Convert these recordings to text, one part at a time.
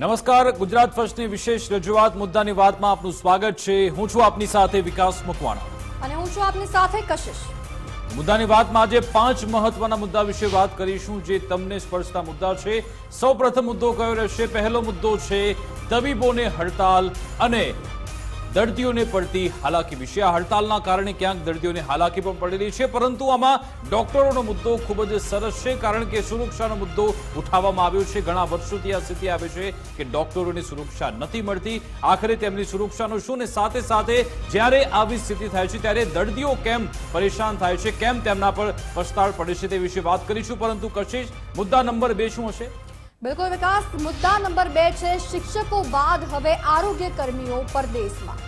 નમસ્કાર ગુજરાત ફર્સ્ટની વિશેષ રજૂઆત મુદ્દાની વાતમાં આપનું સ્વાગત છે. હું છું આપની સાથે વિકાસ મકવાણા. અને હું છું આપની સાથે કશિશ. મુદ્દાની વાતમાં આજે પાંચ મહત્વના મુદ્દા વિશે વાત કરીશું જે તમને સ્પર્શતા મુદ્દા છે. સૌપ્રથમ મુદ્દો કયો રહેશે? પહેલો મુદ્દો છે તબીબોને હડતાલ અને દર્દીઓને પડતી હાલાકી વિશે આ હડતાલના કારણે ક્યાંક દર્દીઓને હાલાકી પણ પડેલી છે, પરંતુ આમાં ડોક્ટરોનો મુદ્દો ખૂબ જ સરસ છે, કારણ કે સુરક્ષાનો મુદ્દો ઉઠાવવામાં આવ્યો છે. ઘણા વર્ષોથી આ સ્થિતિ આવે છે કે ડોક્ટરોની સુરક્ષા નથી મળતી. આખરે તેમની સુરક્ષાનો શું ને સાથે સાથે જ્યારે આવી સ્થિતિ થાય છે, ત્યારે દર્દીઓ કેમ પરેશાન થાય છે, કેમ તેમના પર પસ્તાળ પડે છે તે વિશે વાત કરીશું. પરંતુ કશિશ, મુદ્દા નંબર બે શું હશે? બિલકુલ વિકાસ, મુદ્દા નંબર બે છે, શિક્ષકો બાદ હવે આરોગ્ય કર્મીઓ પરદેશમાં.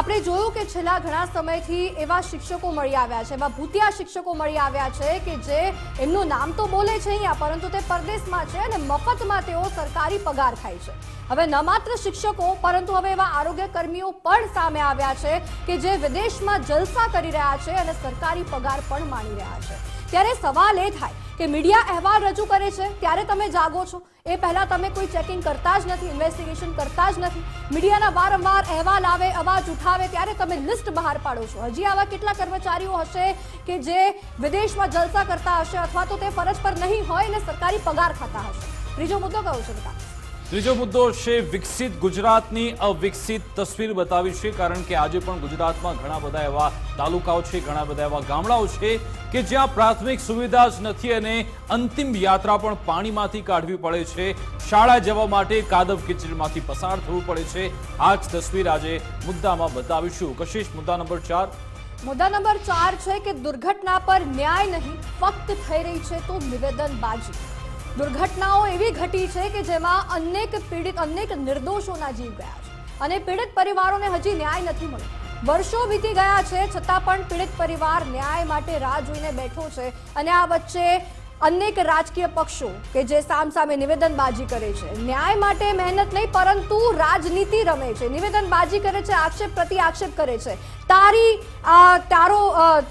આપણે જોયું કે છેલ્લા ઘણા સમયથી એવા શિક્ષકો મળી આવ્યા છે, એવા ભૂતિયા શિક્ષકો મળી આવ્યા છે કે જે એમનું નામ તો બોલે છે અહીંયા, પરંતુ તે પરદેશમાં છે અને મફતમાં તેઓ સરકારી પગાર ખાય છે. હવે ન માત્ર શિક્ષકો, પરંતુ હવે એવા આરોગ્ય કર્મીઓ પણ સામે આવ્યા છે કે જે વિદેશમાં જલસા કરી રહ્યા છે અને સરકારી પગાર પણ માણી રહ્યા છે. ત્યારે સવાલ એ થાય કે મીડિયા અહેવાલ રજૂ કરે છે, ત્યારે તમે જાગો છો. એ પહેલાં તમે કોઈ ચેકિંગ કરતા જ નથી ઇન્વેસ્ટિગેશન કરતા જ નથી. મીડિયાના વારંવાર અહેવાલ આવે, અવાજ ઉઠાવે, ત્યારે તમે લિસ્ટ બહાર પાડો છો. હજી આવા કેટલા કર્મચારીઓ હશે કે જે વિદેશમાં જલસા કરતા હશે અથવા તો તે ફરજ પર નહીં હોય અને સરકારી પગાર ખાતા હશે? ત્રીજો મુદ્દો કયો છે વિકાસ ત્રીજો મુદ્દો છે વિકસિત ગુજરાતની અવિકસિત તસવીર બતાવી છે, કારણ કે આજે પણ ગુજરાતમાં ઘણા બધા એવા તાલુકાઓ છે, ઘણા બધા એવા ગામડાઓ છે કે જ્યાં પ્રાથમિક સુવિધા જ નથી અને અંતિમ યાત્રા પણ પાણીમાંથી કાઢવી પડે છે. શાળા જવા માટે કાદવ કિચડમાંથી પસાર થવું પડે છે. આ જ તસવીર આજે મુદ્દામાં બતાવીશું. કશિશ, મુદ્દા નંબર ચાર. મુદ્દા નંબર ચાર છે કે દુર્ઘટના પર ન્યાય નહીં, ફક્ત થઈ રહી છે તો નિવેદનબાજી. દુર્ઘટનાઓ એવી ઘટી છે કે જેમાં અનેક પીડિત, અનેક નિર્દોષોના જીવ ગયા છે. અને પીડિત પરિવારોને હજી ન્યાય નથી મળ્યો. વર્ષો વીતી ગયા છે, છતાં પણ પીડિત પરિવાર ન્યાય માટે રાહ જોઈને બેઠો છે. અને આ વચ્ચે અનેક રાજકીય પક્ષો કે જે સામસામે નિવેદનબાજી કરે છે. ન્યાય માટે મહેનત નહીં, પરંતુ રાજનીતિ રમે છે. નિવેદનબાજી કરે છે, આક્ષેપ પ્રતિ આક્ષેપ કરે છે. તારી તારો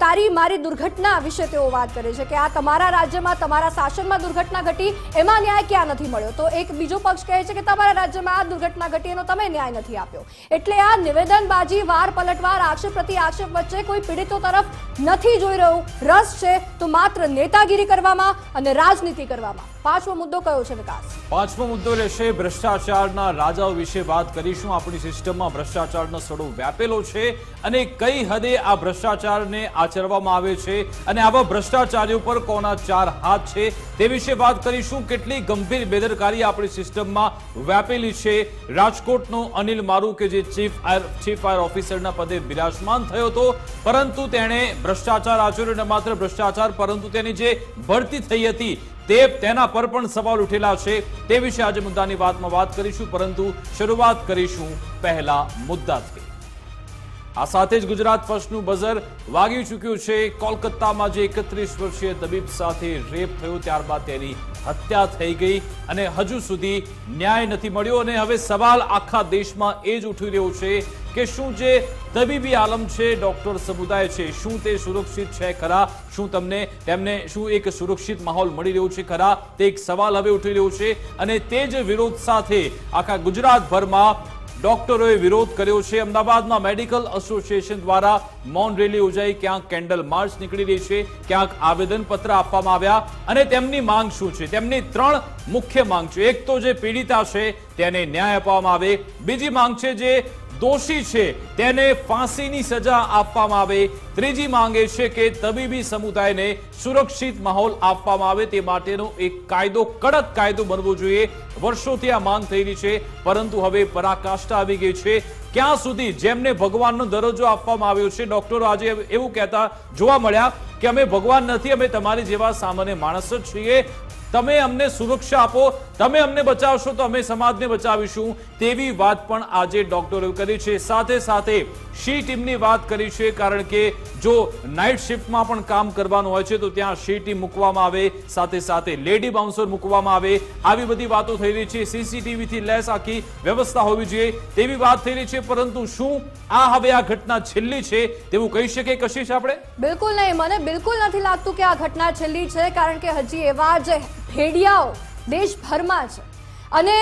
તારી મારી દુર્ઘટના વિશે તેઓ વાત કરે છે કે આ તમારા રાજ્યમાં, તમારા શાસનમાં દુર્ઘટના ઘટી, એમાં ન્યાય ક્યાં નથી મળ્યો? તો એક બીજો પક્ષ કહે છે કે તમારા રાજ્યમાં આ દુર્ઘટના ઘટી એનો તમે ન્યાય નથી આપ્યો. એટલે આ નિવેદનબાજી વાર પલટવાર, આક્ષેપ પ્રતિ આક્ષેપ વચ્ચે કોઈ પીડિતો તરફ નથી જોઈ રહ્યું. રસ છે તો માત્ર નેતાગીરી કરવામાં અને રાજનીતિ કરવામાં. પાંચમો મુદ્દો કયો છે વિકાસ? પાંચમો મુદ્દો રહેશે ભ્રષ્ટાચારના રાજાઓ વિશે વાત કરીશું. આપણી સિસ્ટમમાં ભ્રષ્ટાચારનો સડો વ્યાપેલો છે અને કઈ હદે આ ભ્રષ્ટાચારને આચરવામાં આવે છે અને આવા ભ્રષ્ટાચારીઓ પર કોના ચાર હાથ છે તે વિશે વાત કરીશું. કેટલી ગંભીર બેદરકારી આપણી સિસ્ટમમાં વ્યાપેલી છે. રાજકોટનો અનિલ મારુ કે જે ચીફ ચીફ ફાયર ઓફિસરના પદે બિરાજમાન થયો હતો. પરંતુ તેણે ભ્રષ્ટાચાર આચર્યો ન માત્ર ભ્રષ્ટાચાર, પરંતુ તેની જે ભરતી થઈ હતી તે તેના પર પણ સવાલ ઉઠેલા છે. તે વિશે આજે મુદ્દાની વાતમાં વાત કરીશું, પરંતુ શરૂઆત કરીશું પહેલા મુદ્દાથી આ સાથે જ ગુજરાત ફર્સ્ટનું બઝર વાગી ચૂક્યું છે. કોલકાતામાં જે એકત્રીસ વર્ષીય તબીબ સાથે રેપ થયો, ત્યારબાદ તેની હત્યા થઈ ગઈ અને હજુ સુધી ન્યાય નથી મળ્યો અને હવે સવાલ આખા દેશમાં એ જ ઉઠી રહ્યો છે કે શું જે તબીબી આલમ છે, ડોક્ટર સમુદાય છે, શું તે સુરક્ષિત છે ખરા? શું તમને, તેમને શું એક સુરક્ષિત માહોલ મળી રહ્યો છે ખરા? તે એક સવાલ હવે ઉઠી રહ્યો છે અને તે જ વિરોધ સાથે આખા ગુજરાતભરમાં ડોક્ટરોએ વિરોધ કર્યો છે. અમદાવાદમાં મેડિકલ એસોસિએશન દ્વારા મૌન રેલી યોજાઈ. ક્યાંક કેન્ડલ માર્ચ નીકળી રહી છે, ક્યાંક આવેદનપત્ર આપવામાં આવ્યા અને તેમની માંગ શું છે? તેમની ત્રણ મુખ્ય માંગ છે. એક તો જે પીડિતા છે, તેને ન્યાય આપવામાં આવે. બીજી માંગ છે જે દોષી છે, તેને ફાંસીની સજા આપવામાં આવે. ત્રીજી માંગે છે કે તબીબી સમુદાયને સુરક્ષિત માહોલ આપવામાં આવે તે માટેનો એક કાયદો, કડક કાયદો બનવો જોઈએ. વર્ષોથી આ માંગ થઈ રહી છે, પરંતુ હવે પરાકાષ્ઠા આવી ગઈ છે. ક્યાં સુધી જેમને ભગવાનનો દરજ્જો આપવામાં આવ્યો છે, ડોક્ટરો આજે એવું કહેતા જોવા મળ્યા કે અમે ભગવાન નથી, અમે તમારી જેવા સામાન્ય માણસ જ છીએ. તમે અમને સુરક્ષા આપો તમે અમને બચાવશો તો અમે સમાજને બચાવીશું. તેવી વાત પણ આજે ડોક્ટરોએ કરી છે. સાથે સાથે શી ટીમની વાત કરી છે કારણ કે જો નાઇટ શિફ્ટમાં પણ કામ કરવાનું હોય છે તો ત્યાં શી ટીમ મૂકવામાં આવે. સાથે સાથે લેડી બાઉન્સર મૂકવામાં આવે. આવી બધી વાતો થઈ રહી છે. સીસીટીવીથી લેસ આખી વ્યવસ્થા હોવી જોઈએ તેવી વાત થઈ રહી છે. પરંતુ શું આ હવે આ ઘટના છેલ્લી છે તેવું કહી શકીએ? કશિશ આપણે? બિલકુલ નહીં. મને બિલકુલ નથી લાગતું કે આ ઘટના છેલ્લી છે કારણ કે હજી એવા જ ભેડિયાઓ દેશભરમાં છે. અને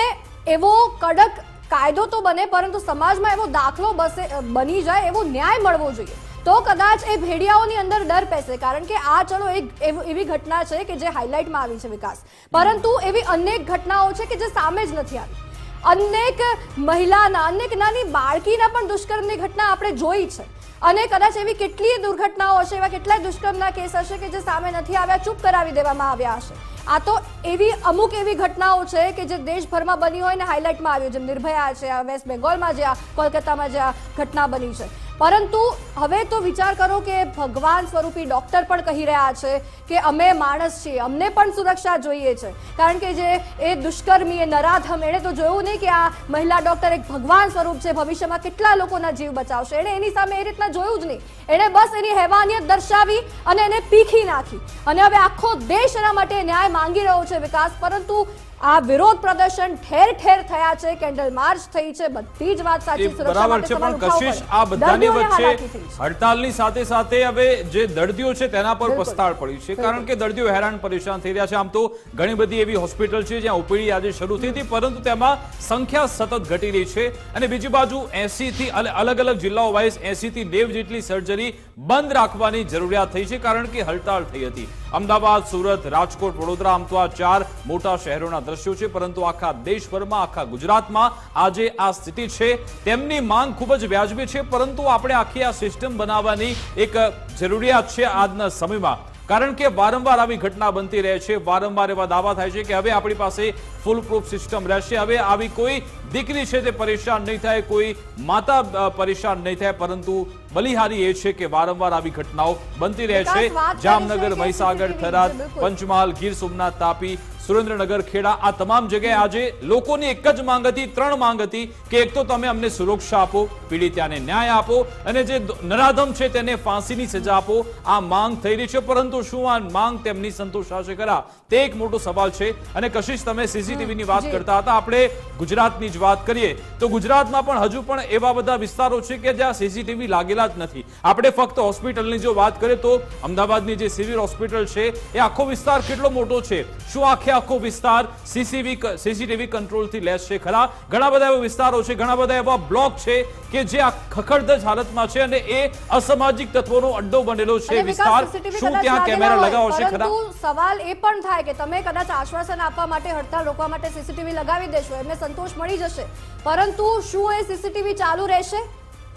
એવો કડક કાયદો તો બને, પરંતુ સમાજમાં એવો દાખલો બસે, બની જાય, એવો ન્યાય મળવો જોઈએ. તો કદાચ એ ભેડિયાઓની અંદર ડર પેસે, કારણ કે આ ચલો એક એવી ઘટના છે કે જે હાઇલાઇટમાં આવી છે વિકાસ. પરંતુ એવી અનેક ઘટનાઓ છે કે જે સામે જ નથી આવી. અનેક મહિલાના, અનેક નાની બાળકીના પણ દુષ્કર્મની ઘટના આપણે જોઈ છે. અને કદાચ એવી કેટલીય દુર્ઘટનાઓ હશે, એવા કેટલાય દુષ્કર્મના કેસ હશે કે જે સામે નથી આવ્યા, ચૂપ કરાવી દેવામાં આવ્યા હશે. આ તો એવી અમુક એવી ઘટનાઓ છે કે જે દેશભરમાં બની હોય ને હાઇલાઇટમાં આવ્યું જેમ નિર્ભયા છે, આ વેસ્ટ બેંગોલમાં જે કોલકાતામાં જે ઘટના બની છે. પરંતુ હવે તો વિચાર કરો કે ભગવાન સ્વરૂપી ડોક્ટર પણ કહી રહ્યા છે કે અમે માણસ છીએ, અમને પણ સુરક્ષા જોઈએ છે. કારણ કે જે એ દુષ્કર્મી એ નરાધમ, એણે તો જોયું નહીં કે આ મહિલા ડોક્ટર એક ભગવાન સ્વરૂપ છે, ભવિષ્યમાં કેટલા લોકોના જીવ બચાવશે. એણે એની સામે એ રીતના જોયું જ નહીં. એણે બસ એની હેવાનિયત દર્શાવી અને એને પીખી નાખી. અને હવે આખો દેશ એના માટે ન્યાય માંગી રહ્યો છે વિકાસ, પરંતુ આ વિરોધ પ્રદર્શન ઠેર ઠેર થયા છે કેન્ડલ માર્ચ થઈ છે બધી જ વાત સાચી બરાબર છે પણ કશિશ આ બધાની વચ્ચે. હડતાલની સાથે સાથે હવે જે દર્દીઓ છે તેના પર પસ્તાળ પડ્યું છે. કારણ કે દર્દીઓ હેરાન પરેશાન થઈ રહ્યા છે. આમ તો ઘણી બધી એવી હોસ્પિટલ છે જ્યાં ઓપીડી આજે શરૂ થઈ હતી પરંતુ તેમાં સંખ્યા સતત ઘટી રહી છે. અને બીજી બાજુ 80 થી અલ- અલગ અલગ જિલ્લાઓ વાઇઝ એસી થી નેવ જેટલી સર્જરી બંધ રાખવાની જરૂરિયાત થઈ છે કારણ કે હડતાળ થઈ હતી. અમદાવાદ, સુરત, રાજકોટ, વડોદરા આમ તો આ ચાર મોટા શહેરોના દ્રશ્યો છે, પરંતુ આખા દેશભરમાં, આખા ગુજરાતમાં આજે આ સ્થિતિ છે. તેમની માંગ ખૂબ જ વ્યાજબી છે, પરંતુ આપણે આખી આ સિસ્ટમ બનાવવાની એક જરૂરિયાત છે આજના સમયમાં. કારણ કે વારંવાર આવી ઘટના બનતી રહે છે વારંવાર એવા દાવા થાય છે કે હવે આપણી પાસે ફૂલ પ્રૂફ સિસ્ટમ રહેશે. હવે આવી કોઈ દીકરી છે તે પરેશાન નહીં થાય કોઈ માતા પરેશાન નહીં થાય પરંતુ બલિહારી એ છે કે વારંવાર આવી ઘટનાઓ બનતી રહે છે. જામનગર મહીસાગર થરાદ પંચમહાલ ગીર સોમનાથ તાપી સુરેન્દ્રનગર ખેડા આ તમામ જગ્યાએ આજે લોકોની એક જ માંગ હતી ત્રણ માંગ હતી કે એક તો તમે અમને સુરક્ષા આપો પીડિતાને ન્યાય આપો અને જે નરાધમ છે તેને ફાંસીની સજા આપો આ માંગ થઈ રહી છે. પરંતુ શું આ માંગ તેમની સંતોષાશે ખરા તે એક મોટો સવાલ છે અને કશિશ તમે સીસીટીવી ની વાત કરતા હતા. આપણે ગુજરાતની જ વાત કરીએ. તો ગુજરાતમાં પણ હજુ પણ એવા બધા વિસ્તારો છે કે જ્યાં સીસીટીવી લાગેલા જ નથી. આપણે ફક્ત હોસ્પિટલની જો વાત કરીએ તો અમદાવાદની જે સિવિલ હોસ્પિટલ છે એ આખો વિસ્તાર કેટલો મોટો છે? શું આખે આખો વિસ્તાર સીસીવી સીસીટીવી કંટ્રોલથી લેસ છે ખરા. ઘણા બધા એવા વિસ્તારો છે ઘણા બધા એવા બ્લોક છે કે જે આ ખખડધજ હાલતમાં છે અને એ અસામાજિક તત્વોનો અડ્ડો બનેલો છે વિસ્તાર. શું ત્યાં કેમેરા લગાવશે ખરા? સવાલ એ પણ થાય કે તમે કદાચ આશ્વાસન આપવા માટે હડતાલ રોકવા માટે સીસીટીવી લગાવી દેશો એમને સંતોષ મળી જશે. પરંતુ શું એ સીસીટીવી ચાલુ રહેશે?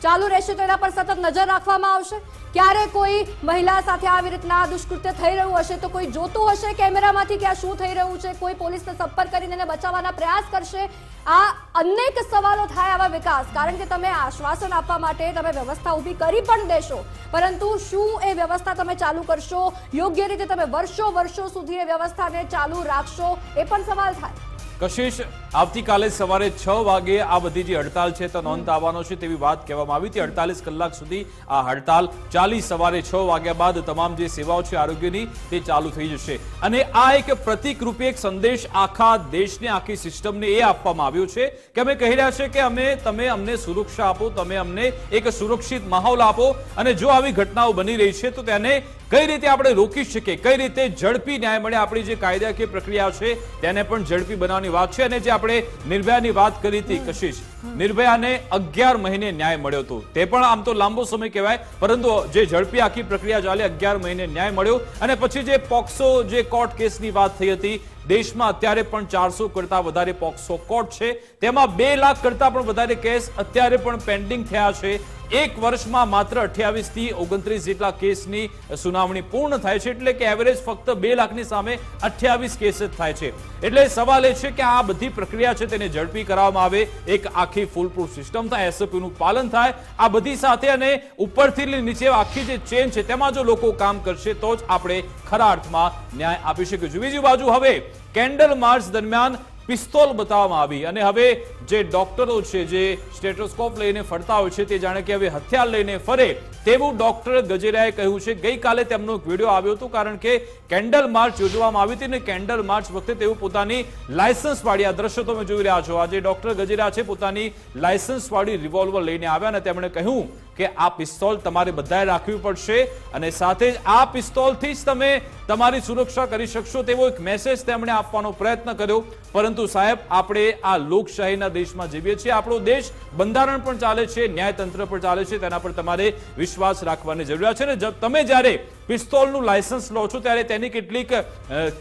ચાલુ રહેશે તેના પર સતત નજર રાખવામાં આવશે. ક્યારે કોઈ મહિલા સાથે આવી રીતના દુષ્કૃત્ય થઈ રહ્યું હશે તો કોઈ જોતું હશે કેમેરામાંથી કે આ શું થઈ રહ્યું છે? કોઈ પોલીસને સંપર્ક કરીને એને બચાવવાના પ્રયાસ કરશે? આ અનેક સવાલો થાય આવા વિકાસ. કારણ કે તમે આશ્વાસન આપવા માટે તમે વ્યવસ્થા ઊભી કરી પણ દેશો. પરંતુ શું એ વ્યવસ્થા તમે ચાલુ કરશો? યોગ્ય રીતે તમે વર્ષો વર્ષો સુધી એ વ્યવસ્થાને ચાલુ રાખશો? એ પણ સવાલ થાય. કશિશ આવતીકાલે સવારે છ વાગે આ બધી જે હડતાલ છે તો નોંધ આવવાનો છે તેવી વાત કહેવામાં આવી. હતી અડતાલીસ કલાક સુધી આ હડતાલ ચાલી સવારે છ વાગ્યા બાદ તમામ જે સેવાઓ છે આરોગ્યની તે ચાલુ થઈ જશે. અને આ એક પ્રતિક રૂપે એક સંદેશ આખા દેશને, આખી સિસ્ટમને એ આપવામાં આવ્યો છે કે અમે કહી રહ્યા છે કે અમે, તમે અમને સુરક્ષા આપો, તમે અમને એક સુરક્ષિત માહોલ આપો અને જો આવી ઘટનાઓ બની રહી છે તો તેને કઈ રીતે આપણે રોકી શકીએ? કઈ રીતે ઝડપી ન્યાય મળે? આપણી જે કાયદાકીય પ્રક્રિયા છે તેને પણ ઝડપી બનાવવાની વાત છે અને જે આપણે નિર્ભયાની વાત કરી હતી કશિશ. નિર્ભયાને અગિયાર મહિને ન્યાય મળ્યો હતો. તે પણ આમ તો લાંબો સમય કહેવાય પરંતુ જે ઝડપી આખી પ્રક્રિયા ચાલે અગિયાર મહિને ન્યાય મળ્યો. અને પછી જે પોક્સો જે કોર્ટ કેસની વાત થઈ હતી દેશમાં અત્યારે પણ ચારસો કરતા વધારે પોક્સો કોર્ટ છે. તેમાં બે લાખ કરતા પણ વધારે કેસ અત્યારે પણ પેન્ડિંગ થયા છે. એક વર્ષમાં માત્ર 28 થી ઓગણત્રીસ જેટલા કેસની સુનાવણી પૂર્ણ થાય છે, એટલે કે એવરેજ ફક્ત બે લાખની સામે 28 કેસ જ થાય છે. એટલે સવાલ એ છે કે આ બધી પ્રક્રિયા છે તેને ઝડપી કરવામાં આવે, એક આખી ફૂલપ્રૂફ સિસ્ટમ થાય એસઓપીનું પાલન થાય, આ બધી સાથે અને ઉપરથી નીચે આખી જે ચેન છે, તેમાં જો લોકો કામ કરશે તો જ આપણે ખરા અર્થમાં ન્યાય આપી શકીશું બીજી બાજુ હવે કેન્ડલ માર્ચ દરમિયાન પિસ્તોલ બતાવવામાં આવી. અને હવે જે ડોક્ટરો છે, જે સ્ટેટોસ્કોપ લઈને ફરતા હોય છે, તે જાણે કે હવે હથિયાર લઈને ફરે, તેવું ડોક્ટર ગજેરાએ કહ્યું છે. ગઈકાલે તેમનો એક વીડિયો આવ્યો હતો, કારણ કે કેન્ડલ માર્ચ યોજવામાં આવી હતી અને કેન્ડલ માર્ચ વખતે તેઓ પોતાની લાયસન્સ વાળી આ દ્રશ્યો તમે જોઈ રહ્યા છો. આજે ડોક્ટર ગજેરા છે, પોતાની લાયસન્સ વાળી રિવોલ્વર લઈને આવ્યા અને તેમણે કહ્યું કે આ પિસ્તોલ તમારે બધાએ રાખવી પડશે અને સાથે જ આ પિસ્તોલથી જ તમે તમારી સુરક્ષા કરી શકશો તેવો એક મેસેજ તેમણે આપવાનો પ્રયત્ન કર્યો. પરંતુ સાહેબ, આપણે આ લોકશાહીના દેશમાં જીવીએ છીએ. આપણો દેશ બંધારણ પણ ચાલે છે, ન્યાયતંત્ર પણ ચાલે છે. તેના પર તમારે વિશ્વાસ રાખવાની જરૂરિયાત છે. ને તમે જ્યારે પિસ્તોલનું લાયસન્સ લો છો ત્યારે તેની કેટલીક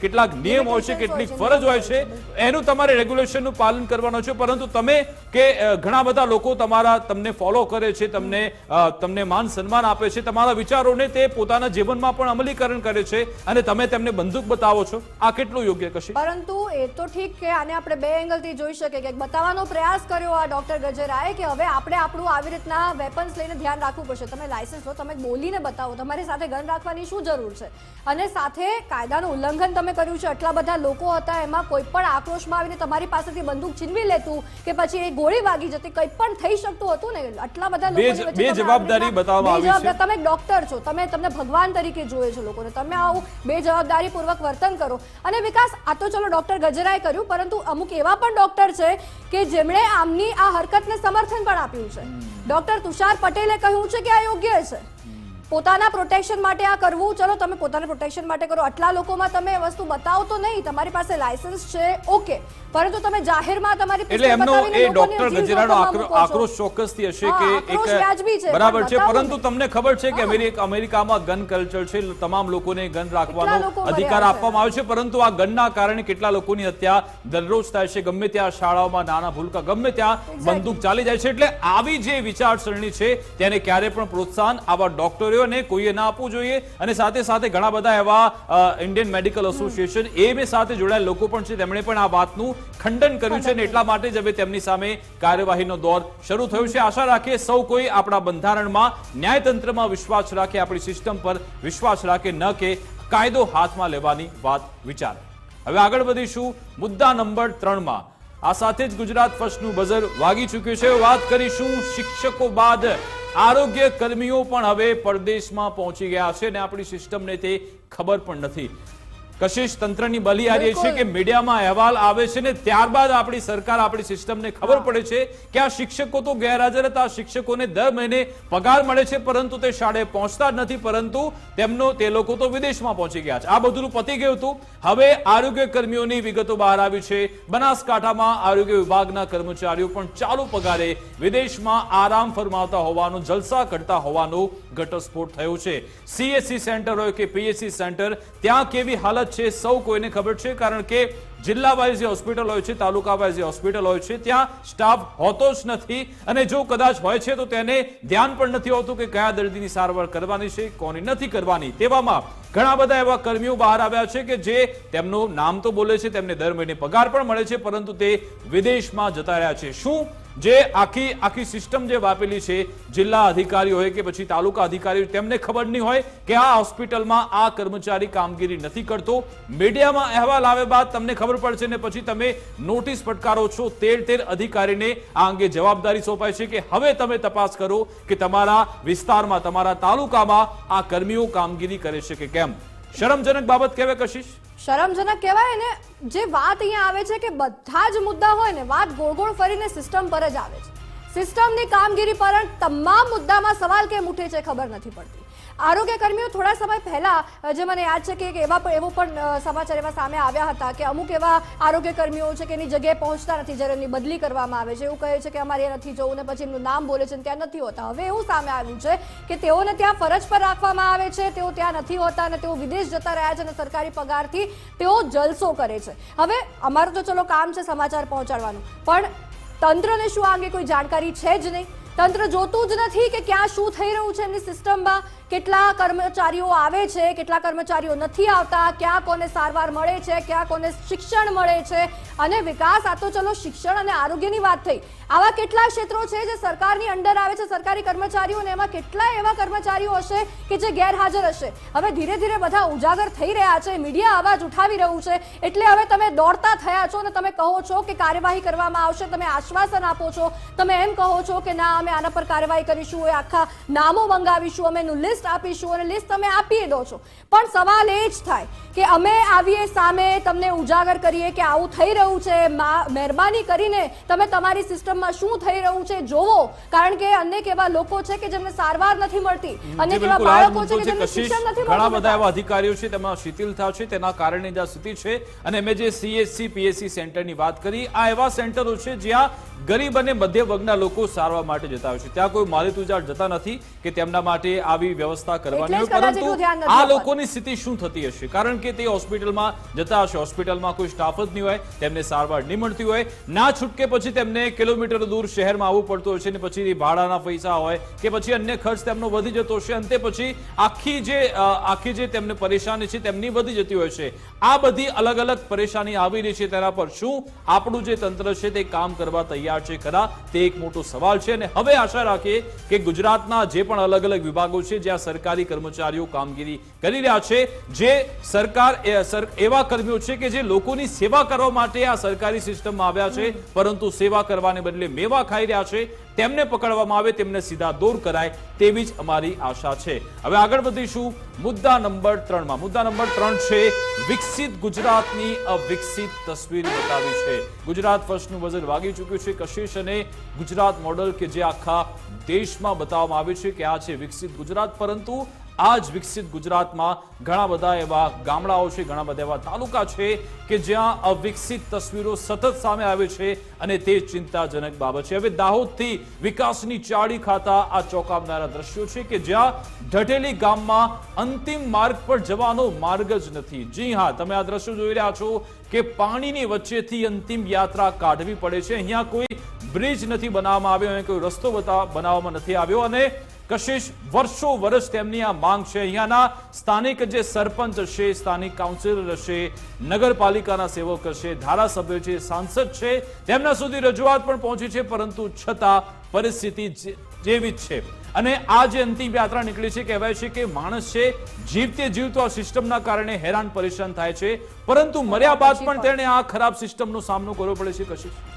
કેટલાક નિયમ હોય છે કેટલીક ફરજ હોય છે. એનું તમારે રેગ્યુલેશનનું પાલન કરવાનું છે પરંતુ તમે કે ઘણા બધા લોકો તમારા તમને ફોલો કરે છે તમને તમને માન સન્માન આપે છે. તમારા વિચારોને તે પોતાના જીવનમાં પણ અમલીકરણ કરે છે અને તમે તેમને બંદૂક બતાવો છો. આ કેટલું યોગ્ય કશે? પરંતુ એ તો ઠીક કે આને આપણે બે એંગલથી જોઈ શકીએ કે બતાવવાનો પ્રયાસ કર્યો આ ડોક્ટર ગજેરાએ કે હવે આપણે આપણું આવી રીતના વેપન્સ લઈને ધ્યાન રાખવું પડશે. તમે લાયસન્સ લો તમે બોલીને બતાવો તમારી સાથે ગન રાખવાની શું જરૂર છે? અને સાથે કાયદાનું ઉલ્લંઘન તમે કર્યું છે. આટલા બધા લોકો હતા એમાં કોઈ પણ આક્રોશમાં આવીને તમારી પાસેથી બંદૂક છીનવી લેતું કે પછી એ ગોળી વાગી જતી કંઈ પણ થઈ શકતું હતું ને? આટલા બધા બે વચ્ચે બે જવાબદારી બતાવવામાં આવી છે. તમે ડોક્ટર છો. તમે તમને ભગવાન તરીકે જોયે છે લોકોને. તમે આવું બેજવાબદારીપૂર્વક વર્તન કરો. અને વિકાસ આ તો ચલો ડોક્ટર ગજરાએ કર્યું પરંતુ અમુક એવા પણ ડોક્ટર છે કે જેમણે આમની આ હરકતને સમર્થન પણ આપ્યું છે. ડોક્ટર તુષાર પટેલે કહ્યું છે કે આ યોગ્ય છે. પોતાના પ્રોટેક્શન માટે આ કરવું? ચલો તમે પોતાના પ્રોટેક્શન માટે કરો. આટલા લોકોમાં તમે વસ્તુ બતાવો તો નહીં. તમારી પાસે લાયસન્સ છે ઓકે પરંતુ તમે જાહેરમાં તમારી એટલે એમનો એ ડોક્ટર છો. આક્રોશ ચોક્કસથી હશે કે એક બરાબર છે પરંતુ તમને ખબર છે કે અમેરિકામાં ગન કલ્ચર છે તમામ લોકોને ગન રાખવાનો અધિકાર આપવામાં આવે છે પરંતુ આ ગનના કારણે કેટલા લોકોની હત્યા દરરોજ થાય છે ગમે ત્યાં શાળાઓમાં નાના ભૂલકા ગમે ત્યાં બંદૂક ચાલી જાય છે. એટલે આવી જે વિચારસરણી છે તેને ક્યારે પણ પ્રોત્સાહન આવા ડોક્ટરોને કોઈએ ના આપવું જોઈએ. અને સાથે સાથે ઘણા બધા એવા ઇન્ડિયન મેડિકલ એસોસિએશન એ સાથે જોડાયેલા લોકો પણ છે. તેમણે પણ આ વાતનું ખંડન કર્યું છે અને એટલા માટે જ હવે તેમની સામે કાર્યવાહીનો દોર શરૂ થયો છે. આશા રાખીએ સૌ કોઈ આપણા બંધારણમાં, ન્યાયતંત્રમાં વિશ્વાસ રાખે, આપણી સિસ્ટમ પર વિશ્વાસ રાખે, ન કે કાયદો હાથમાં લેવાની વાત વિચારે. હવે આગળ વધીશું મુદ્દા નંબર ત્રણમાં. આ સાથે જ ગુજરાત ફર્સ્ટનું બઝર વાગી ચૂક્યું છે. વાત કરીશું શિક્ષકો બાદ. આરોગ્ય કર્મીઓ પણ હવે પરદેશમાં પહોંચી ગયા છે અને આપણી સિસ્ટમને તે ખબર પણ નથી. કશિશ તંત્રની બલી એ છે કે મીડિયામાં અહેવાલ આવે છે ને ત્યારબાદ આપણી સરકાર આપણી સિસ્ટમને ખબર પડે છે કે આ શિક્ષકો તો ગેરહાજર હતા. શિક્ષકોને દર મહિને પગાર મળે છે પરંતુ તે શાળાએ પહોંચતા જ નથી પરંતુ તેમનો તે લોકો તો વિદેશમાં પહોંચી ગયા છે. આ બધું પતી ગયું હતું. હવે આરોગ્ય કર્મીઓની વિગતો બહાર આવી છે. બનાસકાંઠામાં આરોગ્ય વિભાગના કર્મચારીઓ પણ ચાલુ પગારે વિદેશમાં આરામ ફરમાવતા હોવાનું જલસા કરતા હોવાનો ઘટસ્ફોટ થયો છે. સીએસસી સેન્ટર હોય કે પીએસસી સેન્ટર ત્યાં કેવી હાલત છે, સૌ કોઈને ખબર છે, કારણ કે જિલ્લા વાઇઝ જે હોસ્પિટલ હોય છે, તાલુકા વાઇઝ જે હોસ્પિટલ હોય છે, ત્યાં સ્ટાફ હોતો જ નથી. અને જો કદાચ હોય છે, તો તેને ધ્યાન પણ નથી હોતું કે કયા દર્દીની સારવાર કરવાની છે, કોની નથી કરવાની. તેવામાં ઘણા બધા એવા કર્મીઓ બહાર આવ્યા છે કે જે તેમનું નામ તો બોલે છે, તેમને દર મહિને પગાર પણ મળે છે, પરંતુ તે વિદેશમાં જતા રહ્યા છે. શું જે આખી આખી સિસ્ટમ જે વાપેલી છે, જિલ્લા અધિકારી હોય કે પછી તાલુકા અધિકારી તેમને ખબર નહીં હોય કે આ હોસ્પિટલમાં આ કર્મચારી કામગીરી નથી કરતો. મીડિયામાં અહેવાલ આવે બાદ તમને ખબર પડશે ને પછી તમે નોટિસ ફટકારો છો, તેર તેર અધિકારીને આ અંગે જવાબદારી સોંપાય છે કે હવે તમે તપાસ કરો કે તમારા વિસ્તારમાં, તમારા તાલુકામાં આ કર્મીઓ કામગીરી કરે છે કે કેમ. શરમજનક બાબત કહેવાય કશિશ? શરમજનક કહેવાય ને, જે વાત અહીંયા આવે છે કે બધા જ મુદ્દા હોય ને, વાત ગોળ ગોળ ફરીને સિસ્ટમ પર જ આવે છે. સિસ્ટમની કામગીરી પર તમામ મુદ્દામાં સવાલ કેમ ઉઠે છે ખબર નથી પડતી. આરોગ્ય કર્મીઓ થોડા સમય પહેલા જે મને યાદ છે કે એવા એવો પણ સમાચાર એવા સામે આવ્યા હતા કે અમુક એવા આરોગ્ય કર્મીઓ છે કે એની જગ્યાએ પહોંચતા નથી જ્યારે એમની બદલી કરવામાં આવે છે. એવું કહે છે કે અમારે નથી જવું ને પછી એમનું નામ બોલે છે ત્યાં નથી હોતા. હવે એવું સામે આવ્યું છે કે તેઓને ત્યાં ફરજ પર રાખવામાં આવે છે, તેઓ ત્યાં નથી હોતા અને તેઓ વિદેશ જતા રહ્યા છે અને સરકારી પગારથી તેઓ જલસો કરે છે. હવે અમારું તો ચલો કામ છે સમાચાર પહોંચાડવાનું. પણ તંત્રને શું આ અંગે કોઈ જાણકારી છે જ નહીં? તંત્ર જોતું જ નથી કે ક્યાં શું થઈ રહ્યું છે એમની સિસ્ટમમાં? કેટલા કર્મચારીઓ આવે છે, કેટલા કર્મચારીઓ નથી આવતા, ક્યાં કોને સારવાર મળે છે, ક્યાં કોને શિક્ષણ મળે છે અને વિકાસ, આ તો ચલો શિક્ષણ અને આરોગ્યની વાત થઈ. આવા કેટલા ક્ષેત્રો છે જે સરકારની અંડર આવે છે, સરકારી કર્મચારીઓ અને એમાં કેટલા એવા કર્મચારીઓ હશે કે જે ગેરહાજર હશે? હવે ધીરે ધીરે બધા ઉજાગર થઈ રહ્યા છે, મીડિયા અવાજ ઉઠાવી રહ્યું છે, એટલે હવે તમે દોડતા થયા છો અને તમે કહો છો કે કાર્યવાહી કરવામાં આવશે, તમે આશ્વાસન આપો છો, તમે એમ કહો છો કે ના, અમે આના પર કાર્યવાહી કરીશું, એ આખા નામો મંગાવીશું, અમે એનું લિસ્ટ આપીશું અને લિસ્ટ તમે આપી દો છો. પણ સવાલ એ જ થાય કે અમે આવીએ સામે તમને ઉજાગર કરીએ કે આવું થઈ રહ્યું છે મહેરબાની કરીને તમે તમારી સિસ્ટમમાં શું થઈ રહ્યું છે જોવો. કારણ કે અનેક એવા લોકો છે કે જેમને સારવાર નથી મળતી અનેક એવા બાળકો છે કે જેમને શિક્ષણ નથી ઘણા બધા એવા અધિકારીઓ છે તેમાં શિથિલતા છે તેના કારણે જે સ્થિતિ છે. અને મેં જે સીએસસી પીએસસી સેન્ટરની વાત કરી આ એવા સેન્ટરો છે જ્યાં ગરીબ અને મધ્ય વર્ગના લોકો સારવાર માટે જતા હોય છે. ત્યાં કોઈ માલી તુજાર જતા નથી કે તેમના માટે આવી વ્યવસ્થા કરવાની એટલું ધ્યાન પરંતુ આ લોકોની સ્થિતિ શું થતી હશે? કારણ કે તે હોસ્પિટલમાં જતા હશે. હોસ્પિટલમાં કોઈ સ્ટાફ જ નહીં હોય તેમને સારવાર નહીં મળતી હોય. ના છૂટકે પછી તેમને કિલોમીટર દૂર શહેરમાં આવવું પડતું હશે ને પછી ભાડાના પૈસા હોય કે પછી અન્ય ખર્ચ તેમનો વધી જતો હશે. અંતે પછી આખી જે આખી જે તેમને પરેશાની છે તેમની વધી જતી હોય છે. આ બધી અલગ અલગ પરેશાની આવી રહી છે તેના પર શું આપણું જે તંત્ર છે તે કામ કરવા તૈયાર છે ખરા? તે એક મોટો સવાલ છે અને હવે આશા રાખીએ કે ગુજરાતના જે પણ અલગ અલગ વિભાગો છે જ્યાં સરકારી કર્મચારીઓ કામગીરી કરી રહ્યા છે, જે સરકાર એવા કર્મીઓ છે કે જે લોકોની સેવા કરવા માટે આ સરકારી સિસ્ટમમાં આવ્યા છે, પરંતુ સેવા કરવાને બદલે મેવા ખાઈ રહ્યા છે, તેમને પકડવામાં આવે, તેમને સીધા દૂર કરાય તેવી જ અમારી આશા છે. હવે આગળ વધીશું મુદ્દા નંબર ત્રણમાં. મુદ્દા નંબર ત્રણ છે, વિકસિત ગુજરાતની અવિકસિત તસવીર બતાવી છે. ગુજરાત ફર્સ્ટનું વજન વાગી ચૂક્યું છે કશિશ અને ગુજરાત મોડલ કે જે આખા દેશમાં બતાવવામાં આવ્યું છે કે આ છે વિકસિત ગુજરાત પરંતુ આ જ વિકસિત ગુજરાતમાં ઘણા બધા એવા ગામડાઓ છે, ઘણા બધા એવા તાલુકા છે કે જ્યાં અવિકસિત તસવીરો સતત સામે આવે છે અને તે ચિંતાજનક બાબત છે. હવે દાહોદથી વિકાસની ચાડી ખાતા આ ચોંકાવનારા દ્રશ્યો છે કે જ્યાં ઢટેલી ગામમાં અંતિમ માર્ગ પર જવાનો માર્ગ જ નથી. જી હા, તમે આ દ્રશ્યો જોઈ રહ્યા છો કે પાણીની વચ્ચેથી અંતિમ યાત્રા કાઢવી પડે છે. અહીંયા કોઈ બ્રિજ નથી બનાવવામાં આવ્યો, અહીંયા કોઈ રસ્તો બનાવવામાં નથી આવ્યો અને કશિશ વર્ષો વર્ષ તેમની આ માંગ છે. અહીંયાના સ્થાનિક જે સરપંચ હશે સ્થાનિક કાઉન્સિલર હશે નગરપાલિકાના સેવક હશે ધારાસભ્ય છે સાંસદ છે તેમના સુધી રજૂઆત પણ પહોંચી છે પરંતુ છતાં પરિસ્થિતિ જેવી જ છે. અને આ જે અંતિમ યાત્રા નીકળી છે કહેવાય છે કે માણસ છે જીવતે જીવતો આ સિસ્ટમના કારણે હેરાન પરેશાન થાય છે. પરંતુ મર્યા બાદ પણ તેણે આ ખરાબ સિસ્ટમનો સામનો કરવો પડે છે કશિશ.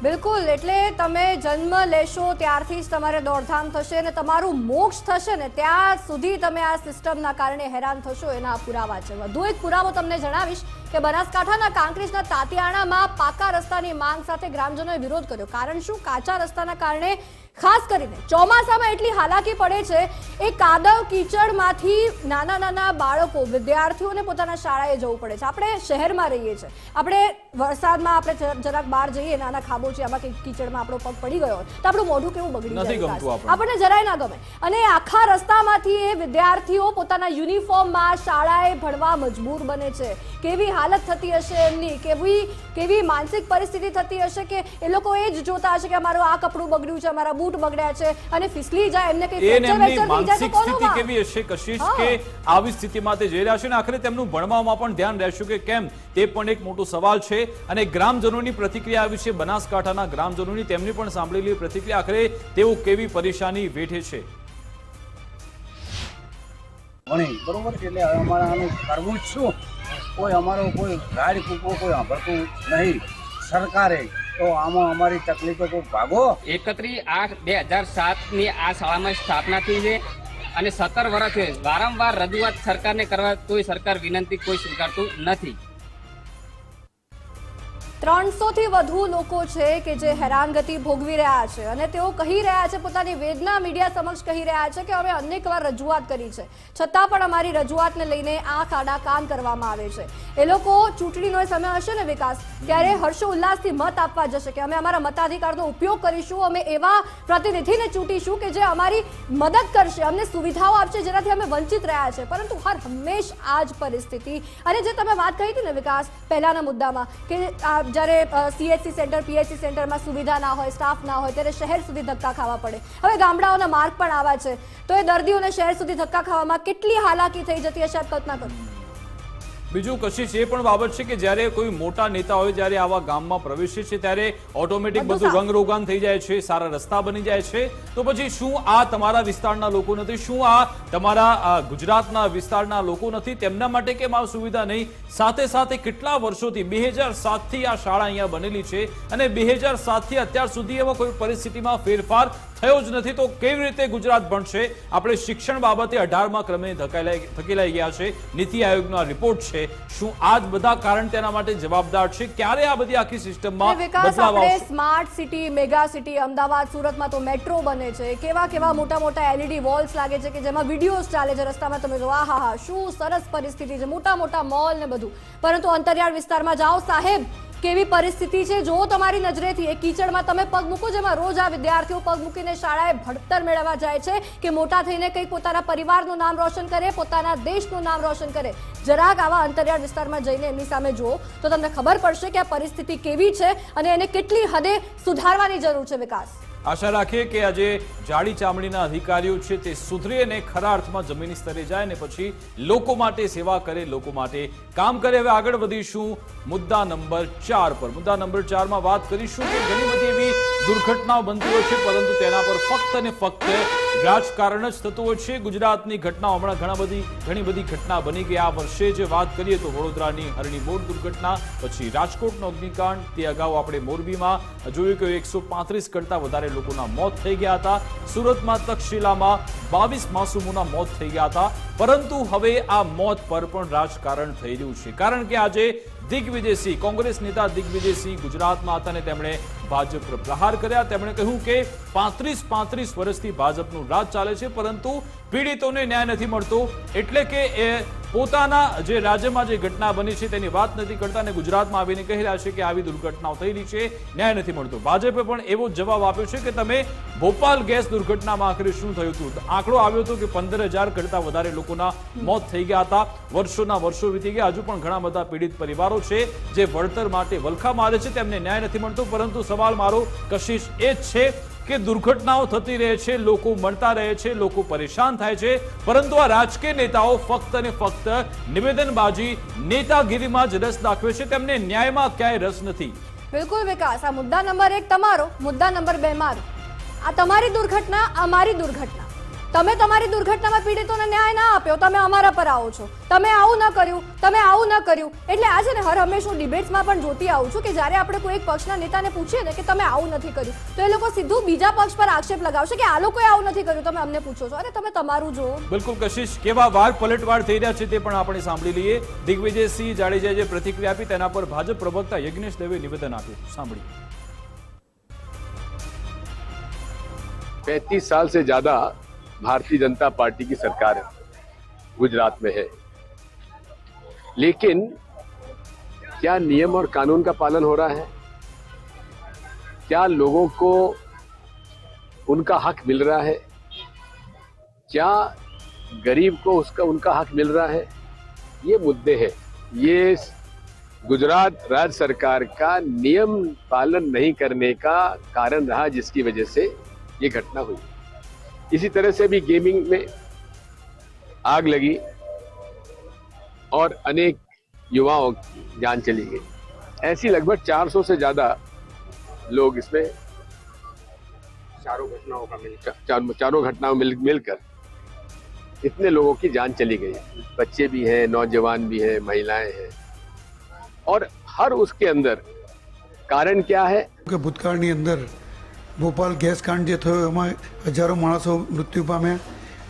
બિલકુલ, એટલે તમે જન્મ લેશો ત્યારથી જ તમારે દોડધામ થશે અને તમારું મોક્ષ થશે ને ત્યાં સુધી તમે આ સિસ્ટમના કારણે હેરાન થશો એના પુરાવા છે. વધુ એક પુરાવો તમને જણાવીશ કે બનાસકાંઠાના કાંકરેજના તાતિયાણામાં પાકા રસ્તાની માંગ સાથે ગ્રામજનોએ વિરોધ કર્યો. કારણ શું? કાચા રસ્તાના કારણે ખાસ કરીને ચોમાસામાં એટલી હાલાકી પડે છે, એ કાદવ કીચડમાંથી નાના નાના બાળકો, વિદ્યાર્થીઓને પોતાના શાળાએ જવું પડે છે. આપણે શહેરમાં રહીએ છીએ. આપણે વરસાદમાં આપણે જરાક બહાર જઈએ નાના ખાબોચિયામાં કે કીચડમાં આપણો પગ પડી ગયો તો આપણું મોઢું કેવું બગડી જાય આપણને. જરાય ના ગમે. અને આખા રસ્તામાંથી એ વિદ્યાર્થીઓ પોતાના યુનિફોર્મમાં શાળાએ ભણવા મજબૂર બને છે. કેવી હાલત થતી હશે એમની? કેવી કેવી માનસિક પરિસ્થિતિ થતી હશે કે એ લોકો એ જ જોતા હશે કે અમારું આ કપડું બગડ્યું છે અમારા બૂટ બગડ્યા છે અને ફિસલી જાય એમને કઈ ફ્રેક્ચર વેક્ચર થઈ જાય તો માનસિક કોનો સ્થિતિ કેવી હશે કશિશ કે આવી સ્થિતિમાં તે જઈ રહ્યા છે અને આખરે તેમનું ભણવામાં પણ ધ્યાન રહેશું કે કેમ? તે પણ એક મોટો સવાલ છે. અને ગ્રામજનોની પ્રતિક્રિયા આવી છે. બનાસકાંઠાના ગ્રામજનોની તેમની પણ સાંભળેલી પ્રતિક્રિયા આખરે તેઓ કેવી પરેશાની વેઠે છે. ભણી બરોબર? એટલે અમારા આનું કરવું જ શું? કોઈ અમારો કોઈ ગાડી કૂકો કોઈ સાંભળતું નહીં. સરકારે તો આમાં અમારી તકલીફો કોઈ ભાગો. એકત્રી આઠ બે હજાર સાતની આ શાળામાં સ્થાપના થઈ છે અને સત્તર વર્ષે વારંવાર રજૂઆત સરકારને કરવા કોઈ સરકાર વિનંતી કોઈ સ્વીકારતું નથી. ત્રણસો થી વધુ લોકો છે કે જે હેરાનગતિ ભોગવી રહ્યા છે અને તેઓ કહી રહ્યા છે, પોતાની વેદના મીડિયા સમક્ષ કહી રહ્યા છે કે અમે અનેક વાર રજૂઆત કરી છે. છતાં પણ અમારી રજૂઆતને લઈને આંખ આડા કાન કરવામાં આવે છે. એ લોકો ચૂંટણીનો સમય હશે ને વિકાસ? ત્યારે હર્ષો ઉલ્લાસથી મત આપવા જશે કે અમે અમારા મતાધિકારનો ઉપયોગ કરીશું, અમે એવા પ્રતિનિધિને ચૂંટીશું કે જે અમારી મદદ કરશે, અમને સુવિધાઓ આપશે, જેનાથી અમે વંચિત રહ્યા છે. પરંતુ હર હંમેશ આ જ પરિસ્થિતિ. અને જે તમે વાત કહી હતી ને વિકાસ, પહેલાના મુદ્દામાં, કે આ જ્યારે સીએચસી સેન્ટર પીએચસી સેન્ટરમાં સુવિધા ના હોય, સ્ટાફ ના હોય, ત્યારે શહેર સુધી ધક્કા ખાવા પડે. હવે ગામડાઓના માર્ગ પણ આવા છે. તો એ દર્દીઓને શહેર સુધી ધક્કા ખાવામાં કેટલી હાલાકી થઈ જતી હશે આપ કલ્પના કરો? બીજું કશિશ એ પણ બાબત છે કે જ્યારે કોઈ મોટા નેતા હોય જ્યારે આવા ગામમાં પ્રવેશે છે ત્યારે ઓટોમેટિક બધું રંગ રોગાન થઈ જાય છે સારા રસ્તા બની જાય છે. તો પછી શું આ તમારા વિસ્તારના લોકો નથી શું આ તમારા ગુજરાતના વિસ્તારના લોકો નથી તેમના માટે કેમ આ સુવિધા નહીં? સાથે સાથે કેટલા વર્ષોથી બે હજાર સાતથી આ શાળા અહીંયા બનેલી છે અને બે હજાર સાતથી અત્યાર સુધી એમાં કોઈ પરિસ્થિતિમાં ફેરફાર થયો જ નથી. તો કેવી રીતે ગુજરાત ભણશે? આપણે શિક્ષણ બાબતે અઢારમાં ક્રમે ધકેલાઈ ધકેલાઈ ગયા છે. નીતિ આયોગનો આ રિપોર્ટ છે. શું આ જ બધા કારણ તેના માટે જવાબદાર છે? ક્યારે આ બધી આખી સિસ્ટમમાં વિકાસ બદલાવ આપણે આવશે? Smart city mega city Ahmedabad સુરતમાં તો મેટ્રો બને છે. કેવા કેવા મોટા મોટા એલઈડી વોલ્સ લાગે છે કે જેમાં વિડીયોઝ ચાલે છે રસ્તામાં તમે જો આહા હા શું સરસ પરિસ્થિતિ છે. મોટા મોટા મોલ ને બધું. પરંતુ અંતરિયાળ વિસ્તારમાં જાઓ સાહેબ કેવી પરિસ્થિતિ છે? જો તમારી નજરેથી. એ કીચડમાં તમે પગ મૂકો જેમાં રોજ આ વિદ્યાર્થીઓ પગ મૂકીને શાળાએ ભણતર મેળવવા જાય છે કે મોટા થઈને કંઈક પોતાના પરિવારનું નામ રોશન કરે પોતાના દેશનું નામ રોશન કરે. જરાક આવા અંતરિયાળ વિસ્તારમાં જઈને એમની સામે જુઓ તો તમને ખબર પડશે કે આ પરિસ્થિતિ કેવી છે અને એને કેટલી હદે સુધારવાની જરૂર છે વિકાસ. આશા રાખીએ કે આજે જાડી ચામડીના અધિકારીઓ છે તે સુધરે અને ખરા અર્થમાં જમીની સ્તરે જાય ને પછી લોકો માટે સેવા કરે, લોકો માટે કામ કરે. હવે આગળ વધીશું મુદ્દા નંબર ચાર પર. મુદ્દા નંબર ચારમાં વાત કરીશું કે ઘણી બધી એવી દુર્ઘટનાઓ બનતી હોય છે, પરંતુ તેના પર ફક્ત અને ફક્ત રાજકારણ જ થતું હોય છે. ગુજરાતની ઘટનાઓ હમણાં ઘણા બધી, ઘણી બધી ઘટના બની ગઈ આ વર્ષે જે વાત કરીએ તો વડોદરાની હરણી બોટ દુર્ઘટના, પછી રાજકોટનો અગ્નિકાંડ, તે અગાઉ આપણે મોરબીમાં જોયું કે એકસો પાંત્રીસ કરતા વધારે લોકોના મોત થઈ ગયા હતા. સુરતમાં તક્ષશિલામાં બાવીસ માસુમોના મોત થઈ ગયા હતા. પરંતુ હવે આ મોત પર પણ રાજકારણ થઈ રહ્યું છે. કારણ કે આજે દિગ્વિજયસિંહ, કોંગ્રેસ નેતા દિગ્વિજયસિંહ ગુજરાતમાં હતા અને તેમણે ભાજપ પર પ્રહાર કર્યા. તેમણે કહ્યું કે પાંત્રીસ પાંત્રીસ વર્ષથી ભાજપનું રાજ ચાલે છે, પરંતુ પીડિતોને ન્યાય નથી મળતો. એટલે કે એ પોતાના જે રાજ્યમાં જે ઘટના બની છે તેની વાત નથી કરતા અને ગુજરાતમાં આવીને કહી રહ્યા છે કે આવી દુર્ઘટનાઓ થઈ રહી છે, ન્યાય નથી મળતો. ભાજપે પણ એવો જવાબ આપ્યો છે કે તમે ભોપાલ ગેસ દુર્ઘટનામાં આખરે શું થયું હતું? આંકડો આવ્યો હતો કે પંદર હજાર કરતા વધારે લોકોના મોત થઈ ગયા હતા. વર્ષોના વર્ષો વીતી ગયા. હજુ પણ ઘણા બધા પીડિત પરિવારો છે જે વળતર માટે વલખા મારે છે. તેમને ન્યાય નથી મળતો, પરંતુ સવાલ મારો કશિશ એ જ છે કે દુર્ઘટનાઓ થતી રહે છે, લોકો મળતા રહે છે, લોકો પરેશાન થાય છે. પરંતુ આ રાજકીય નેતાઓ ફક્ત અને ફક્ત નિવેદનબાજી, નેતાગીરીમાં જ રસ દાખવે છે. તેમને ન્યાયમાં ક્યાંય રસ નથી. બિલકુલ વિકાસ, આ મુદ્દા નંબર એક તમારો, મુદ્દા નંબર બે મારો. આ તમારી દુર્ઘટના અમારી દુર્ઘટના. તમે તમારી દુર્ઘટનામાં પીડિતોને ન્યાય ના આપ્યો તમે અમારા પર આવો છો તમે આવું ન કર્યું તમે આવું ન કર્યું એટલે આ છે ને હર હંમેશ હું ડિબેટ્સમાં પણ જોતી આવું છું કે જ્યારે આપણે કોઈ એક પક્ષના નેતાને પૂછીએ ને કે તમે આવું નથી કર્યું તો એ લોકો સીધું બીજા પક્ષ પર આક્ષેપ લગાવશે કે આ લોકોએ આવું નથી કર્યું તમે અમને પૂછો છો અરે તમે તમારું જુઓ બિલકુલ કશિશ કેવા વાર પલટવાર થઈ રહ્યા છે તે પણ આપણે સાંભળી લઈએ દિગ્વિજયસિંહ જાડેજાએ જે પ્રતિક્રિયા આપી તેના પર ભાજપ પ્રવક્તા યજ્ઞેશ દેવે નિવેદન આપ્યું સાંભળીએ पैंतीस साल से ज्यादा भारतीय जनता पार्टी की सरकार गुजरात में है। लेकिन क्या नियम और कानून का पालन हो रहा है? क्या लोगों को उनका हक मिल रहा है? क्या गरीब को उसका, उनका हक मिल रहा है? ये मुद्दे हैं। ये गुजरात राज्य सरकार का नियम पालन नहीं करने का कारण रहा जिसकी वजह से ये घटना हुई। इसी तरह से भी गेमिंग में आग लगी और अनेक युवाओं की जान चली गई। ऐसी लगभग 400 से ज़्यादा लोग इसमें चारों घटनाओं का मिलकर चार, चारों घटनाओं मिल मिलकर इतने लोगों की जान चली गई। बच्चे भी हैं नौजवान भी हैं महिलाएँ हैं। और हर उसके अंदर कारण क्या है? भूतकाल अंदर ભોપાલ ગેસ કાંડ જે થયો એમાં હજારો માણસો મૃત્યુ પામ્યા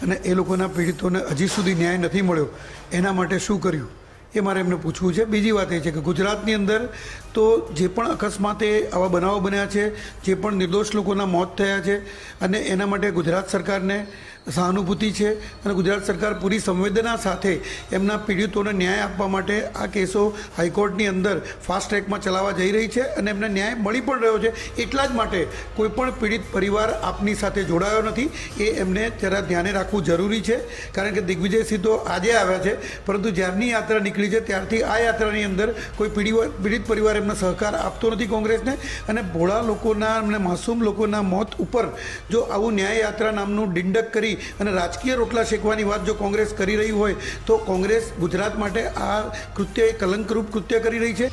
અને એ લોકોના પીડિતોને હજી સુધી ન્યાય નથી મળ્યો. એના માટે શું કર્યું? એ મારે એમને પૂછવું છે. બીજી વાત એ છે કે ગુજરાતની અંદર તો જે પણ અકસ્માતે આવા બનાવો બન્યા છે, જે પણ નિર્દોષ લોકોના મોત થયા છે અને એના માટે ગુજરાત સરકારને સહાનુભૂતિ છે અને ગુજરાત સરકાર પૂરી સંવેદના સાથે એમના પીડિતોને ન્યાય આપવા માટે આ કેસો હાઈકોર્ટની અંદર ફાસ્ટ ટ્રેકમાં ચલાવવા જઈ રહી છે અને એમને ન્યાય મળી પણ રહ્યો છે. એટલા જ માટે કોઈ પણ પીડિત પરિવાર આપની સાથે જોડાયો નથી. એ એમને જરા ધ્યાને રાખવું જરૂરી છે. કારણ કે દિગ્વિજયસિંહ તો આજે આવ્યા છે, પરંતુ જ્યારની યાત્રા નીકળી છે ત્યારથી આ યાત્રાની અંદર કોઈ પીડી પીડિત પરિવાર એમને સહકાર આપતો નથી કોંગ્રેસને. અને ભોળા લોકોના અને માસૂમ લોકોના મોત ઉપર જો આવું ન્યાય યાત્રા નામનું ડિંડક કરી અને રાજકીય રોટલા શેકવાની વાત જો કોંગ્રેસ કરી રહી હોય તો કોંગ્રેસ ગુજરાત માટે આ કૃત્ય એ કલંકરૂપ કૃત્ય કરી રહી છે.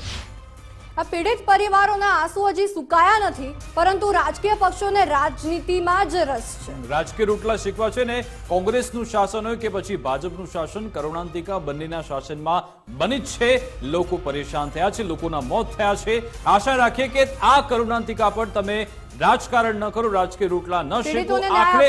આ પીડિત પરિવારોના આંસુ હજી સુકાયા નથી પરંતુ રાજકીય પક્ષોને રાજનીતિમાં જ રસ છે. રાજકીય રોટલા શીખવા છે ને કોંગ્રેસનું શાસન હોય કે પછી ભાજપનું શાસન કરુણાંતિકા બંનેના શાસનમાં બની જ છે. લોકો પરેશાન થયા છે લોકોના મોત થયા છે. આશા રાખીએ કે આ કરુણાંતિકા પણ તમે રાજકારણ ન કરો રાજકીય રૂટલા ન શેકો. આખરે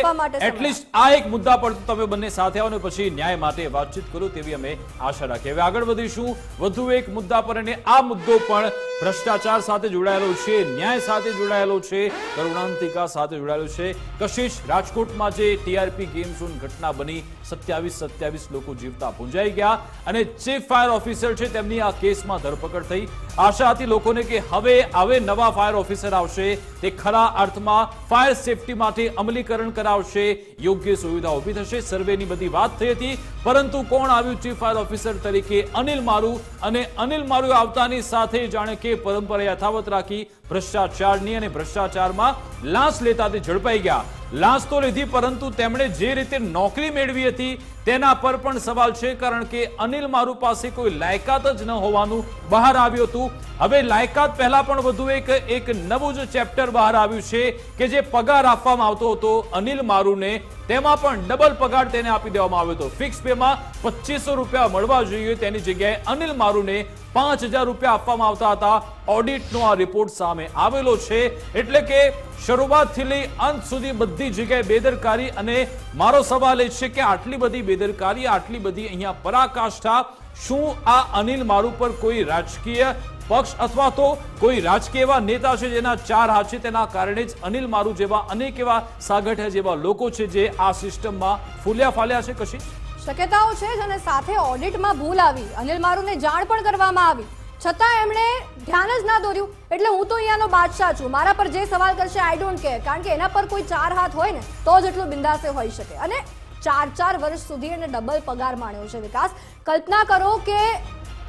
એટલીસ્ટ આ એક મુદ્દા પર તમે બંને સાથે આવો ને પછી ન્યાય માટે વાતચીત કરો તેવી અમે આશા રાખીએ. હવે આગળ વધીશું. વધુ એક મુદ્દા પર અને આ મુદ્દો પણ ભ્રષ્ટાચાર સાથે જોડાયેલો છે ન્યાય સાથે જોડાયેલો છે કરુણાંતિકા સાથે જોડાયેલો છે. કશિશ રાજકોટમાં જે ટીઆરપી ગેમ ઝોન ઘટના બની સત્યાવીસ સત્યાવીસ લોકો જીવતા પૂંજાઈ ગયા અને ચીફ ફાયર ઓફિસર છે તેમની આ કેસમાં ધરપકડ થઈ. આશા હતી લોકોને કે હવે હવે નવા ફાયર ઓફિસર આવશે તે ખરા અર્થમાં ફાયર સેફટી માટે અમલીકરણ કરાવશે. યોગ્ય સુવિધા ઊભી થશે. સર્વેની બધી વાત થઈ હતી. પરંતુ કોણ આવ્યું ચીફ ફાયર ઓફિસર તરીકે? અનિલ મારુ. અને અનિલ મારુ આવતાની સાથે જાણે કે પરંપરા યથાવત રાખી ભ્રષ્ટાચારની અને ભ્રષ્ટાચારમાં લાંચ લેતા તે ઝડપાઈ ગયા. લાંચ તો લીધી, પરંતુ તેમણે જે રીતે નોકરી મેળવી હતી તેના પર પણ સવાલ છે, કારણ કે અનિલ મારુ પાસે કોઈ લાયકાત જ ન હોવાનું બહાર આવ્યું હતું. હવે લાયકાત પહેલા પણ વધુ એક એક નવું જ ચેપ્ટર બહાર આવ્યું છે, કે જે પગાર આપવામાં આવતો હતો. અનિલ મારુને તેમાં પણ ડબલ પગાર તેને આપી દેવામાં આવ્યો હતો. ફિક્સ પેમાં પચીસો રૂપિયા મળવા જોઈએ. તેની જગ્યાએ અનિલ મારુને પાંચ હજાર રૂપિયા આપવામાં આવતા હતા. ઓડિટનો આ રિપોર્ટ સામે આવેલો છે. એટલે કે શરૂઆતથી લઈ અંત સુધી બધી જગ્યાએ બેદરકારી અને મારો સવાલ એ છે કે આટલી બધી બેદરકારી, આટલી બધી અહીંયા પરાકાષ્ઠા, શું આ અનિલ મારુ પર કોઈ રાજકીય પક્ષ અથવા તો કોઈ રાજકીય એવા નેતા છે જેના ચાર હાથ છે, તેના કારણે જ અનિલ મારુ જેવા અનેક એવા સાગઠિયા જેવા લોકો છે જે આ સિસ્ટમમાં ફૂલ્યા ફાલ્યા છે કશી? શક્યતાઓ છે જ અને સાથે ઓડિટમાં ભૂલ આવી. અનિલ મારુને જાણ પણ કરવામાં આવી. છતાં એમણે ધ્યાન જ ના દોર્યું. એટલે હું તો અહીંયાનો બાદશાહ છું. મારા પર જે સવાલ કરશે આઈ ડોન્ટ કેર કારણ કે એના પર કોઈ ચાર હાથ હોય ને, તો જ એટલું બિંદાસે હોઈ શકે. અને ચાર ચાર વર્ષ સુધી એને ડબલ પગાર માણ્યો છે વિકાસ. કલ્પના કરો કે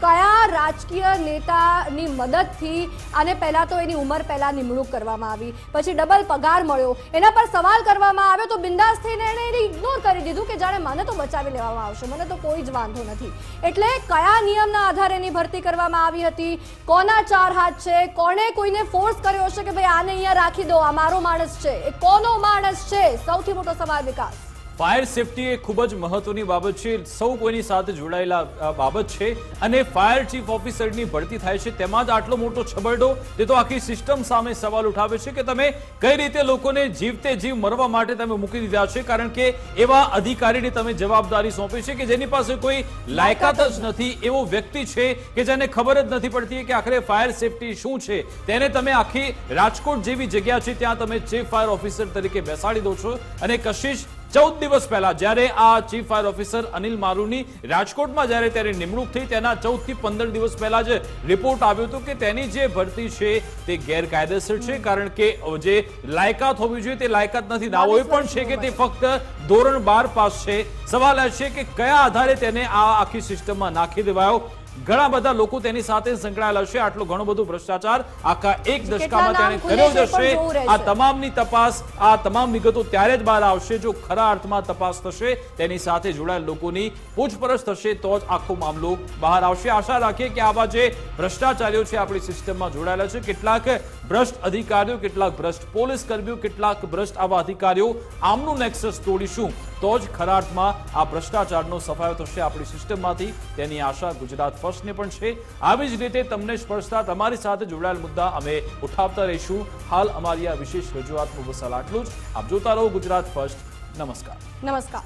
કયા રાજકીય નેતાની મદદથી આને પહેલાં તો એની ઉંમર પહેલાં નિમણૂક કરવામાં આવી, પછી ડબલ પગાર મળ્યો. એના પર સવાલ કરવામાં આવ્યો તો બિંદાસ થઈને એણે એને ઇગ્નોર કરી દીધું કે જાણે મને તો બચાવી લેવામાં આવશે, મને તો કોઈ જ વાંધો નથી. એટલે કયા નિયમના આધારે એની ભરતી કરવામાં આવી હતી? કોના ચાર હાથ છે? કોણે કોઈને ફોર્સ કર્યો હશે કે ભાઈ આને અહીંયા રાખી દો, આ મારો માણસ છે. એ કોનો માણસ છે? સૌથી મોટો સવાલ વિકાસ. ફાયર સેફટી એ ખૂબ જ મહત્વની બાબત છે. સૌ કોઈની સાથે જોડાયેલા બાબત છે અને ફાયર ચીફ ઓફિસરની ભરતી થાય છે. તેમાં જ આટલો મોટો છબરડો, તે તો આખી સિસ્ટમ સામે સવાલ ઉઠાવે છે કે તમે કઈ રીતે લોકોને જીવતે જીવ મરવા માટે તમે મૂકી દીધા છે? કારણ કે એવા અધિકારીને તમે જવાબદારી સોંપી છે કે જેની પાસે કોઈ લાયકાત જ નથી. એવો વ્યક્તિ છે કે જેને ખબર જ નથી પડતી કે આખરે ફાયર સેફટી શું છે. તેને તમે આખી રાજકોટ જેવી જગ્યા છે, ત્યાં તમે ચીફ ફાયર ઓફિસર તરીકે બેસાડી દો છો અને કશિશ ચૌદ દિવસ પહેલા જ્યારે આ ચીફ ફાયર ઓફિસર અનિલ મારુની રાજકોટમાં જ્યારે તેની નિમણૂક થઈ તેના ચૌદથી પંદર દિવસ પહેલા જ રિપોર્ટ આવ્યો હતો કે તેની જે ભરતી છે તે ગેરકાયદેસર છે, કારણ કે જે લાયકાત હોવી જોઈએ તે લાયકાત નથી. દાવો એ પણ છે કે તે ફક્ત ધોરણ બાર પાસ છે. સવાલ એ છે કે કયા આધારે તેને આ આખી સિસ્ટમમાં નાખી દેવાયો? ઘણા બધા લોકો તેની સાથે સંકળાયેલા છે. આટલું ઘણું બધું ભ્રષ્ટાચાર આખા એક દશકામાં તેણે કર્યો જશે. આ તમામની તપાસ આ તમામ વિગતો ત્યારે જ બહાર આવશે. જો ખરા અર્થમાં તપાસ થશે તેની સાથે જોડાયેલ લોકોની પૂછપરછ થશે તો જ આખો મામલો બહાર આવશે. આશા રાખીએ કે આવા જે ભ્રષ્ટાચારીઓ છે આપણી સિસ્ટમમાં જોડાયેલા છે. કેટલાક ભ્રષ્ટ અધિકારીઓ કેટલાક ભ્રષ્ટ પોલીસ કર્મીઓ કેટલાક ભ્રષ્ટ આવા અધિકારીઓ આમનું નેક્સસ તોડીશું તો જ ખરા અર્થમાં આ ભ્રષ્ટાચારનો સફાયો થશે આપણી સિસ્ટમમાંથી. તેની આશા ગુજરાત સ્પર્શને પણ છે. આવી જ રીતે તમને સ્પર્શતા તમારી સાથે જોડાયેલ મુદ્દા અમે ઉઠાવતા રહીશું. હાલ અમારી આ વિશેષ રજૂઆતનું વસાલ આટલું જ. આપ જોતા રહો ગુજરાત ફર્સ્ટ. નમસ્કાર. નમસ્કાર.